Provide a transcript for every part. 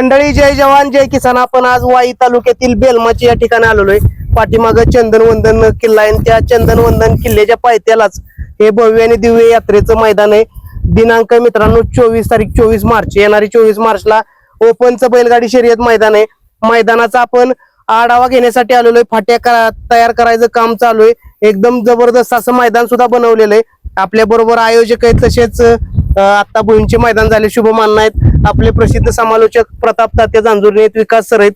मंडळी जय जवान जय किसान. आपण आज वाई तालुक्यातील बेलमाची या ठिकाणी आलेलो आहे. पाठीमागं चंदनवंदन किल्ला आहे आणि त्या चंदनवंदन किल्ल्याच्या पायथ्यालाच हे भव्य आणि दिव्य यात्रेचं मैदान आहे. दिनांक मित्रांनो चोवीस तारीख चोवीस मार्च येणारी चोवीस मार्चला ओपनचं बैलगाडी शर्यत मैदान आहे. मैदानाचा आपण आढावा घेण्यासाठी आलेलो आहे. फाट्या करा- तयार करायचं काम चालू आहे. एकदम जबरदस्त असं मैदान सुद्धा बनवलेलं आहे. आपल्या बरोबर आयोजक आहेत तसेच अं, आता भुईंचे मैदान झाले शुभमान आहेत. आपले प्रसिद्ध समालोचक प्रताप तात्या जांजुर्णे आहेत विकास सर आहेत.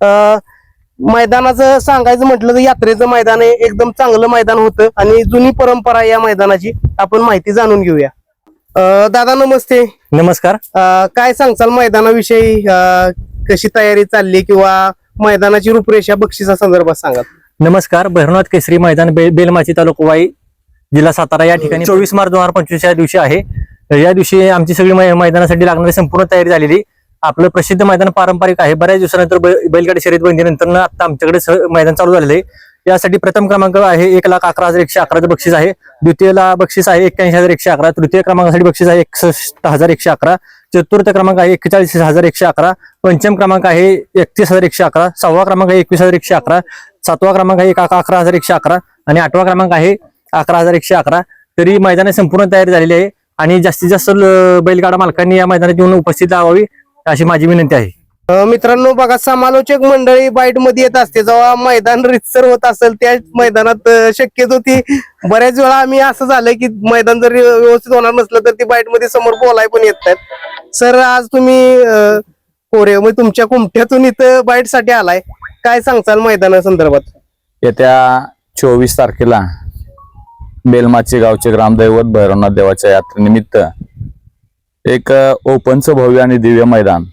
अं, मैदानाचं सांगायचं म्हटलं तर यात्रेचं मैदान आहे एकदम चांगलं मैदान होतं आणि जुनी परंपरा आहे या मैदानाची आपण माहिती जाणून घेऊया. अं, दादा नमस्ते. नमस्कार. अं, काय सांगचाल मैदानाविषयी? कशी तयारी चालली किंवा मैदानाची रूपरेषा बक्षिसा संदर्भात सांगा नमस्कार. भैरवनाथ केसरी मैदान बे- बेलमाची तालुका वाई जिल्हा सातारा या ठिकाणी चोवीस मार्च दोन हजार पंचवीस या दिवशी आहे. या दिवशी आमची सगळी मै- मैदानासाठी लागणारी संपूर्ण तयारी झालेली. आपलं प्रसिद्ध मैदान पारंपरिक आहे. बऱ्याच दिवसानंतर बै- बैलगाडी शर्यत बंदीनंतर आता आमच्याकडे स- मैदान चालू झालेलं आहे. यासाठी प्रथम क्रमांक आहे एक लाख अकरा हजार एकशे अकराचं बक्षीस आहे. द्वितीयला बक्षीस आहे एक्क्याऐंशी हजार एकशे अकरा. तृतीय क्रमांकासाठी बक्षीस आहे एकसष्ट हजार एकशे अकरा. चतुर्थ क्रमांक आहे एक्केचाळीस हजार एकशे अकरा. पंचम क्रमांक आहे एकतीस हजार एकशे अकरा. सहावा क्रमांक आहे एकवीस हजार एकशे अकरा. सातवा क्रमांक आहे एक अकरा हजार एकशे अकरा. आणि आठवा क्रमांक आहे अकरा हजार एकशे अकरा. तरी मैदान संपूर्ण तयारी झालेली आहे. आणि जास्तीत जास्त बैलगाडा मालकांनी या मैदानात येऊन उपस्थित राहावी अशी माझी विनंती आहे. मित्रांनो बघा समालोचक मंडळी बाईटमध्ये येत असते. जेव्हा मैदान रितसर होत असेल त्या मैदानात अं, शक्यतो ती बऱ्याच वेळा आम्ही असं झालंय की मैदान जर व्यवस्थित होणार नसलं तर ती बाईटमध्ये समोर बोलाय पण येत आहेत सर आज तुम्ही कोरे म्हणजे तुमच्या कुमट्यातून इथं बाईटसाठी आलाय. काय सांगचाल मैदाना संदर्भात येत्या चोवीस तारखेला बेलमाची गावचे ग्रामदैवत भैरवनाथ देवाच्या यात्रेनिमित्त एक ओपनचं भव्य आणि दिव्य मैदान.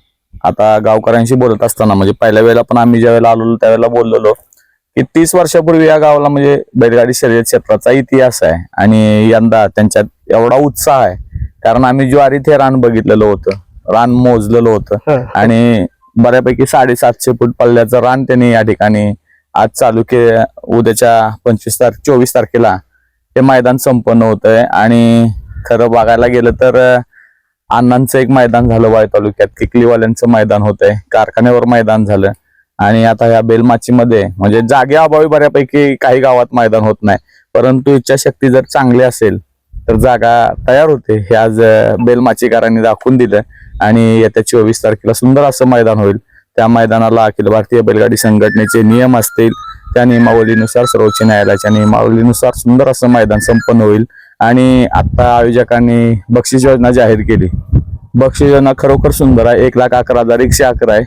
आता गावकऱ्यांशी बोलत असताना म्हणजे पहिल्या वेळेला पण आम्ही ज्या वेळेला आलेलो त्यावेळेला बोललेलो की तीस वर्षापूर्वी या गावाला म्हणजे बैलगाडी शर्यत क्षेत्राचा इतिहास आहे आणि यंदा त्यांच्यात एवढा उत्साह आहे. कारण आम्ही ज्वारीत हे रान बघितलेलं होतं रान मोजलेलं होतं आणि बऱ्यापैकी साडेसातशे फूट पल्ल्याचं रान त्यांनी या ठिकाणी आज चालू के उद्याच्या पंचवीस तारखे चोवीस तारखेला हे मैदान संपन्न होत आहे आणि खरं बघायला गेलं तर अण्णांचं एक मैदान झालं वाय तालुक्यात. किकलीवाल्यांचं मैदान होत आहे कारखान्यावर मैदान झालं. आणि आता ह्या बेलमाचीमध्ये म्हणजे जागे अभावी बऱ्यापैकी काही गावात मैदान होत नाही. परंतु इच्छाशक्ती जर चांगली असेल तर जागा तयार होते. हे आज बेलमाचीकारांनी दाखवून दिलं. आणि येत्या चोवीस तारखेला सुंदर असं मैदान होईल. त्या मैदानाला अखिल भारतीय बैलगाडी संघटनेचे नियम असतील. त्या नियमावलीनुसार सर्वोच्च न्यायालयाच्या नियमावलीनुसार सुंदर असं मैदान संपन्न होईल. आणि आता आयोजकांनी बक्षीस योजना जाहीर केली. बक्षीस योजना खरोखर सुंदर आहे. एक लाख अकरा हजार एकशे अकरा आहे.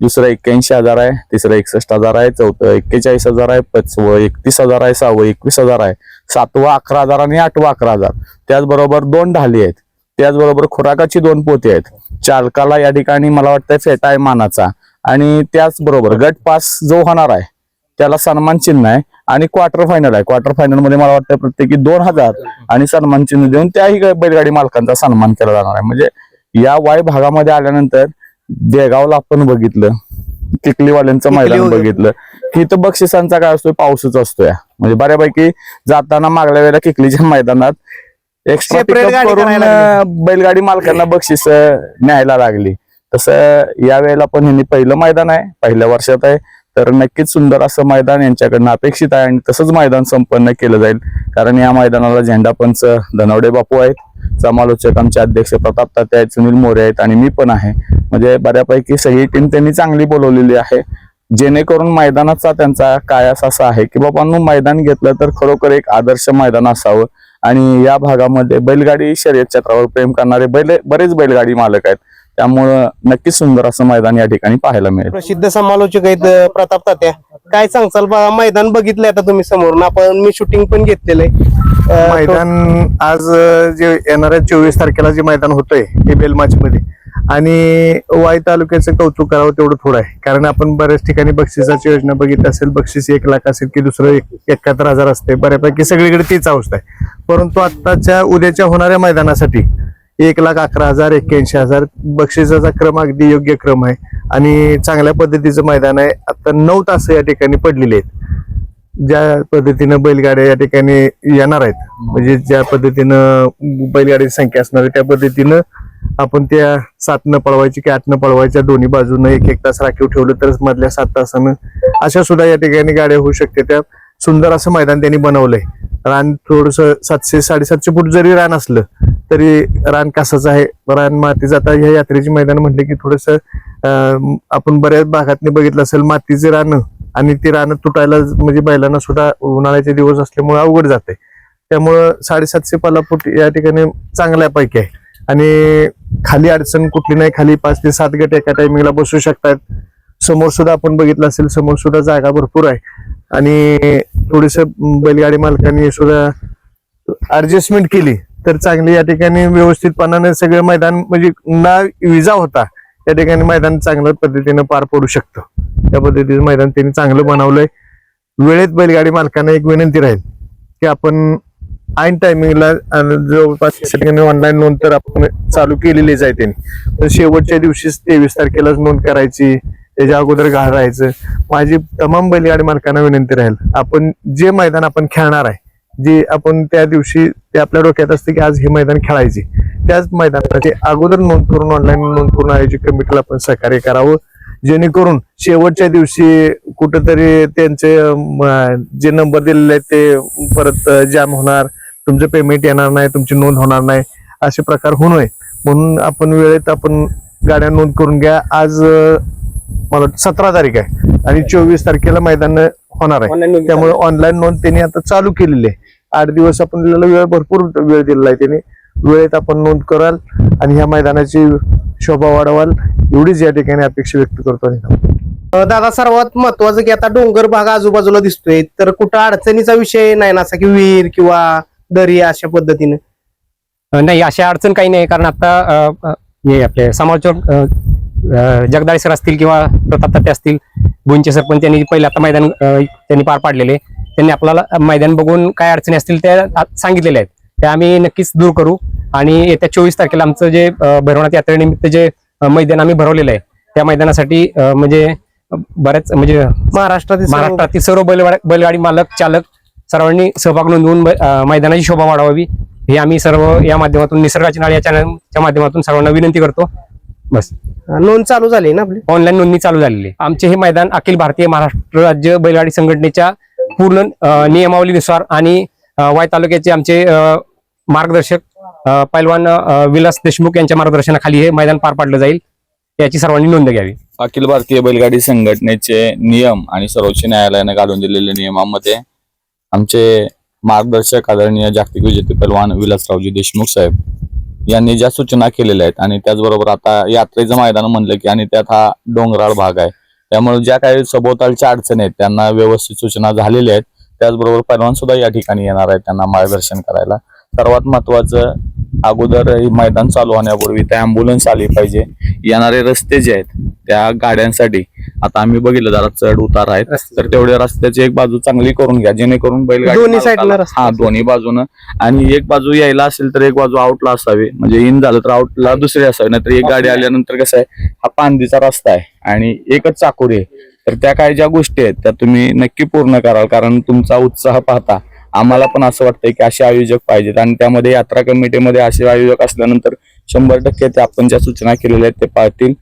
दुसरं एक्क्याऐंशी हजार आहे. तिसरं एकसष्ट हजार आहे. चौथं एक्केचाळीस हजार आहे. पाचवं एकतीस हजार आहे. सहावं एकवीस हजार आहे. सातवं अकरा हजार आणि आठवं अकरा हजार. त्याचबरोबर दोन ढाली आहेत. त्याचबरोबर खुराकाची दोन पोते आहेत. चालकाला या ठिकाणी मला वाटतं फेटा आहे मानाचा. आणि त्याचबरोबर गट पास जो होणार आहे त्याला सन्मान चिन्ह आहे. आणि क्वार्टर फायनल आहे. क्वार्टर फायनलमध्ये मला वाटतं प्रत्येकी दोन हजार आणि सन्मान चिन्ह देऊन त्याही बैलगाडी मालकांचा सन्मान केला जाणार आहे. म्हणजे या वाय भागामध्ये आल्यानंतर देगावला आपण बघितलं. किकलीवाल्यांचं मैदान. बघितलं. की इथं बक्षिसांचा काय असतोय? पाऊसच असतोय. म्हणजे बऱ्यापैकी जाताना मागल्या वेळेला किकलीच्या मैदानात एक्स्ट्रा करून बैलगाडी मालकांना बक्षीस न्यायला लागली. तसं या वेळेला पण ह्यांनी पहिलं मैदान आहे. पहिल्या वर्षात आहे. तर नक्कीच सुंदर असं मैदान यांच्याकडनं अपेक्षित आहे आणि तसंच मैदान संपन्न केलं जाईल. कारण या मैदानाला झेंडापंच धनवडे बापू आहेत समालोचक आमचे अध्यक्ष प्रताप तात्या आहेत सुनील मोरे आहेत आणि मी पण आहे. म्हणजे बऱ्यापैकी सगळी टीम त्यांनी चांगली बोलवलेली आहे. जेणेकरून मैदानाचा त्यांचा कायास असा आहे की बाबांनो मैदान घेतलं तर खरोखर एक आदर्श मैदान असावं. आणि या भागामध्ये बैलगाडी शर्यत क्षेत्रावर प्रेम करणारे बैल बरेच बैलगाडी मालक आहेत. त्यामुळं नक्कीच सुंदर असं मैदान या ठिकाणी पाहायला मिळेल. प्रसिद्ध समालोचक आहेत प्रताप तात्या. काय सांगचाल बघा मैदान बघितलंय आता तुम्ही समोर. आपण मी शूटिंग पण घेतलेलं आहे. मैदान आज जे येणाऱ्या चोवीस तारखेला जे मैदान होतंय हे बेलमाच मध्ये आणि वाई तालुक्याचं कौतुक करावं तेवढं थोडं आहे. कारण आपण बऱ्याच ठिकाणी बक्षिसाची योजना बघितली असेल बक्षीस एक लाख असेल की दुसरं एक एकाहत्तर हजार असते बऱ्यापैकी सगळीकडे तीच अवस्था आहे. परंतु आत्ताच्या उद्याच्या होणाऱ्या मैदानासाठी एक लाख अकरा हजार एक्क्याऐंशी हजार बक्षिसाचा क्रम अगदी योग्य क्रम आहे. आणि चांगल्या पद्धतीचं मैदान आहे. आता नऊ तास या ठिकाणी पडलेले आहेत. ज्या पद्धतीनं बैलगाड्या या ठिकाणी येणार आहेत म्हणजे ज्या पद्धतीनं बैलगाडीची संख्या असणार आहे त्या पद्धतीनं आपण त्या सातनं पळवायची की आठनं पळवायच्या दोन्ही बाजूनं एक एक तास राखीव ठेवलं तरच मधल्या सात तासानं अशा सुद्धा या ठिकाणी गाड्या होऊ शकते. त्या सुंदर असं मैदान त्यांनी बनवलंय. रान थोडस सातशे साडेसातशे फूट जरी रान असलं तरी रान कसाचं आहे. रान माती जाता ह्या यात्रेची मैदान म्हणले की थोडस आपण बऱ्याच भागातनी बघितलं असेल मातीचे रान आणि ती रानं तुटायला म्हणजे बैलांना सुद्धा उन्हाळ्याचे दिवस असल्यामुळे अवघड जाते. त्यामुळं साडेसातशे पाला फूट या ठिकाणी चांगल्यापैकी आहे. आणि खाली अडचण कुठली नाही खाली पाच ते सात गट एका टायमिंगला बसू शकतात. समोर सुद्धा आपण बघितलं असेल समोर सुद्धा जागा भरपूर आहे. आणि थोडस बैलगाडी मालकांनी सुद्धा ऍडजस्टमेंट केली. तर चांगली या ठिकाणी व्यवस्थितपणाने सगळं मैदान म्हणजे ना विजा होता या ठिकाणी मैदान चांगल्या पद्धतीनं पार पडू शकतं. त्या पद्धतीचं मैदान त्यांनी चांगलं बनवलंय. वेळेत बैलगाडी मालकांना एक विनंती राहील की आपण ऐन टायमिंगला जवळपास ऑनलाईन नोंद तर आपण चालू केलेलीच आहे त्यांनी. पण शेवटच्या दिवशीच तेवीस तारखेलाच नोंद करायची त्याच्या अगोदर घाल राहायचं. माझी तमाम बैलगाडी मालकांना विनंती राहील आपण जे मैदान आपण खेळणार आहे जे आपण त्या दिवशी ते आपल्या डोक्यात असते की आज हे मैदान खेळायचे. त्याच मैदानाचे अगोदर नोंद करून ऑनलाईन नोंद करून आयोजित कमिटीला आपण सहकार्य करावं. जेणेकरून शेवटच्या दिवशी कुठंतरी त्यांचे जे नंबर दिलेले आहेत ते परत जाम होणार. तुमचं पेमेंट येणार नाही तुमची नोंद होणार नाही. असे प्रकार होऊ नये. म्हणून आपण वेळेत आपण गाड्या नोंद करून घ्या. आज मला सतरा तारीख आहे. आणि चोवीस तारखेला मैदान होणार आहे. त्यामुळे ऑनलाईन नोंद त्यांनी आता चालू केलेली आहे. आठ दिवस आपण दिलेला वेळ भरपूर वेळ दिलेला आहे त्यांनी. वेळेत आपण नोंद कराल आणि ह्या मैदानाची शोभा वाढवाल. एवढीच या ठिकाणी अपेक्षा व्यक्त करतो दादा सर्वात महत्वाचं की आता डोंगर भाग आजूबाजूला दिसतोय. तर कुठं अडचणीचा विषय नाही ना? असा की विहीर किंवा दरी अशा पद्धतीने? नाही अशा अडचण काही नाही. कारण आता हे आपले अ, जगदाळे सर असतील किंवा प्रताप असतील भुंचे सर पण त्यांनी पहिले आता मैदान त्यांनी पार पाडलेले. त्यांनी आपल्याला मैदान बघून काय अडचणी असतील त्या सांगितलेल्या आहेत. त्या आम्ही नक्कीच दूर करू. आणि येत्या चोवीस तारखेला आमचं जे भैरवनाथ यात्रेनिमित्त जे मैदान आम्ही भरवलेलं आहे त्या मैदानासाठी म्हणजे बऱ्याच म्हणजे महाराष्ट्रातील सर्व- महाराष्ट्रातील सर्व बैलगाडी बैलगाडी मालक चालक सर्वांनी सहभाग नोंदवून मैदानाची शोभा वाढवावी. हे आम्ही सर्व या माध्यमातून निसर्गाची नाळ या चॅनलच्या माध्यमातून सर्वांना विनंती करतो. बस. नोंद चालू झाली ना आपली? ऑनलाईन नोंदणी चालू झालेली. आहे. आमचे हे मैदान अखिल भारतीय महाराष्ट्र राज्य बैलगाडी संघटनेच्या पूर्ण नियमावलीनुसार आणि वाय तालुक्याचे आमचे मार्गदर्शक पैलवान विलास देशमुख यांच्या मार्गदर्शनाखाली हे मैदान पार पाडलं जाईल. याची सर्वांनी नोंद घ्यावी. अखिल भारतीय बैलगाडी संघटनेचे नियम आणि सर्वोच्च न्यायालयाने घालून दिलेल्या नियमामध्ये आमचे मार्गदर्शक आदरणीय जागतिक विजेते पैलवान विलासरावजी देशमुख साहेब यांनी ज्या सूचना केलेल्या आहेत आणि त्याचबरोबर आता यात्रेचं मैदान म्हणलं की आणि त्यात हा डोंगराळ भाग आहे. त्यामुळे ज्या काही सभोवतालच्या अडचणी आहेत त्यांना व्यवस्थित सूचना झालेल्या आहेत. त्याचबरोबर पैलवान सुद्धा या ठिकाणी येणार आहेत त्यांना मार्गदर्शन करायला. सर्वात महत्वाचं अगोदर हे मैदान चालू होण्यापूर्वी त्या अँब्युलन्स आली पाहिजे. येणारे रस्ते जे आहेत त्या गाड्यांसाठी. आता आम्ही बघितलं जरा चढ उतार आहेत. तर तेवढ्या रस्त्याची एक बाजू चांगली करून घ्या जेणेकरून बैलगाडी हा दोन्ही बाजूनं. आणि एक बाजू यायला असेल तर एक बाजू आउटला असावी. म्हणजे इन झालं तर आउटला दुसरी असावी. नाहीतर एक गाडी आल्यानंतर कसं आहे हा पांदीचा रस्ता आहे. आणि एकच चाकोरी आहे. तर त्या काही ज्या गोष्टी आहेत त्या तुम्ही नक्की पूर्ण कराल. कारण तुमचा उत्साह पाहता आम्हाला पण असं वाटतंय की असे आयोजक पाहिजेत. आणि त्यामध्ये यात्रा कमिटीमध्ये असे आयोजक असल्यानंतर शंभर टक्के ते आपण ज्या सूचना केलेल्या आहेत ते पाळतील.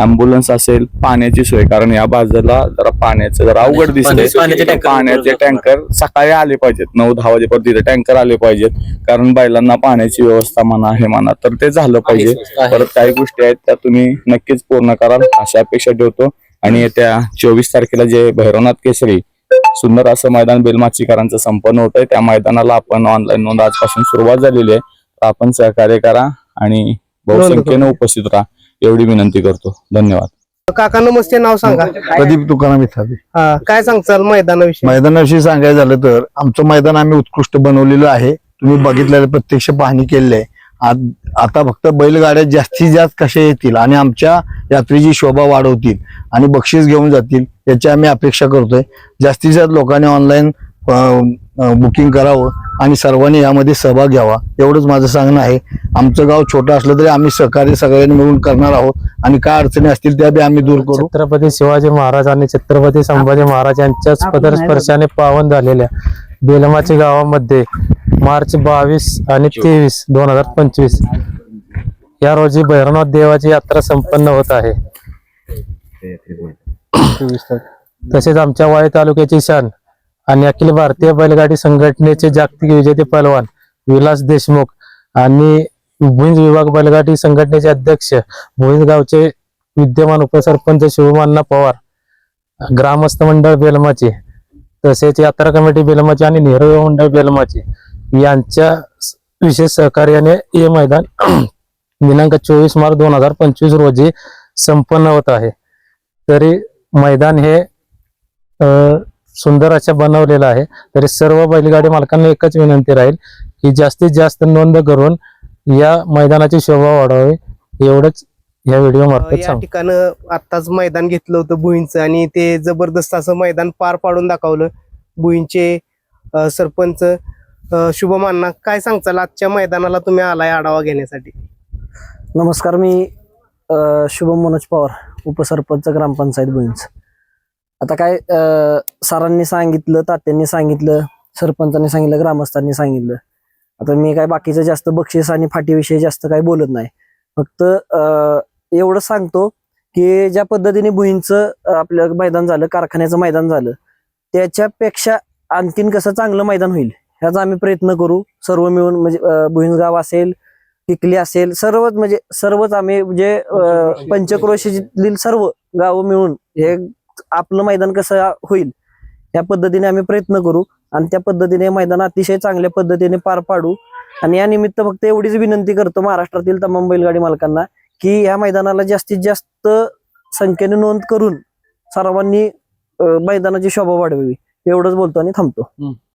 अँब्युलन्स असेल पाण्याची सोय कारण या बाजूला जरा पाण्याचं जरा अवघड दिसतंय. पाण्याचे टँकर सकाळी आले पाहिजेत. नऊ दहा वाजेपर्यंत तिथे टँकर आले पाहिजेत. कारण बैलांना पाण्याची व्यवस्था म्हणा हे म्हणा तर ते झालं पाहिजे. परत काही गोष्टी आहेत त्या तुम्ही नक्कीच पूर्ण कराल. अशी अपेक्षा ठेवतो. आणि येत्या चोवीस तारखेला जे भैरवनाथ केसरी सुंदर असं मैदान बेलमाचीकरांचं संपन्न होत आहे त्या मैदानाला आपण ऑनलाईन नोंद आजपासून सुरुवात झालेली आहे. तर आपण सहकार्य करा आणि बहुसंख्येने उपस्थित राहा एवढी विनंती करतो. धन्यवाद. काका नमस्ते नाव सांगा. प्रदीप तुकाराम इथाबी हा, काय सांगचाल मैदानाविषयी? मैदानाविषयी सांगायचं झालं तर आमचं मैदान आम्ही उत्कृष्ट बनवलेलं आहे. तुम्ही बघितलेलं प्रत्यक्ष पाहणी केलेली आहे. आत- आता फक्त बैलगाड्या जास्तीत जास्त कशा येतील आणि आमच्या यात्रेची शोभा वाढवतील आणि बक्षीस घेऊन जातील याची आम्ही अपेक्षा करतोय. जास्तीत जास्त लोकांनी ऑनलाईन बुकिंग करावं आणि सर्वांनी यामध्ये सहभाग घ्यावा. एवढंच माझं सांगणं आहे. आमचं गाव छोटं असलं तरी आम्ही सहकार्य सगळ्यांनी मिळून करणार आहोत आणि काय अडचणी असतील त्या बी आम्ही दूर करू. छत्रपती शिवाजी महाराज आणि छत्रपती संभाजी महाराज यांच्याच पदस्पर्शाने पावन झालेल्या बेलमाची गावामध्ये मार्च बावीस आणि तेवीस दोन हजार पंचवीस या रोजी भैरवनाथ देवाची यात्रा संपन्न होत आहे. तसेच आमच्या वाई तालुक्याची शान आणि अखिल भारतीय बैलगाडी संघटनेचे जागतिक विजेते पहलवान विलास देशमुख आणि भुंज विभाग बैलगाडी संघटनेचे अध्यक्ष भुईंज गावचे विद्यमान उपसरपंच शिवमान्ना पवार ग्रामस्थ मंडळ बेलमाचे तसेच यात्रा कमिटी बेलमाची आणि नेहरू मंडळ बेलमाची यांच्या विशेष सहकार्याने हे मैदान दिनांक चोवीस मार्च दोन हजार पंचवीस रोजी संपन्न होत आहे. तरी मैदान हे सुंदर अशा बनवलेलं आहे. तरी सर्व बैलगाडी मालकांना एकच विनंती राहील की जास्तीत जास्त नोंद करून या मैदानाची शोभा वाढवावी एवढंच या व्हिडिओ मार्फत या ठिकाणं आत्ताच मैदान घेतलं होतं भुईंचं आणि ते जबरदस्त असं मैदान पार पाडून दाखवलं. भुईंचे सरपंच शुभम अण्णा काय सांगचाल आजच्या मैदानाला तुम्ही आलाय आढावा घेण्यासाठी. नमस्कार मी शुभम मनोज पवार. उपसरपंच ग्रामपंचायत भुईंच आता काय सरांनी सांगितलं तात्यांनी सांगितलं सरपंचांनी सांगितलं ग्रामस्थांनी सांगितलं. आता मी काय बाकीचं जास्त बक्षीस आणि फाटीविषयी जास्त काही बोलत नाही. फक्त अ, एवढं सांगतो की ज्या पद्धतीने भुईंचं आपलं मैदान झालं कारखान्याचं मैदान झालं त्याच्यापेक्षा आणखीन कसं चांगलं मैदान होईल? ह्याचा आम्ही प्रयत्न करू. सर्व मिळून म्हणजे अ, गाव असेल टिकली असेल सर्वच म्हणजे सर्वच आम्ही म्हणजे पंचक्रोशीतील. सर्व गावं मिळून हे आपलं मैदान कसं होईल या पद्धतीने आम्ही प्रयत्न करू आणि त्या पद्धतीने मैदान अतिशय चांगल्या पद्धतीने पार पाडू. आणि या निमित्त फक्त एवढीच विनंती करतो महाराष्ट्रातील तमाम बैलगाडी मालकांना की या मैदानाला जास्तीत जास्त संख्येने नोंद करून सर्वांनी मैदानाची शोभा वाढवावी. एवढंच बोलतो आणि थांबतो.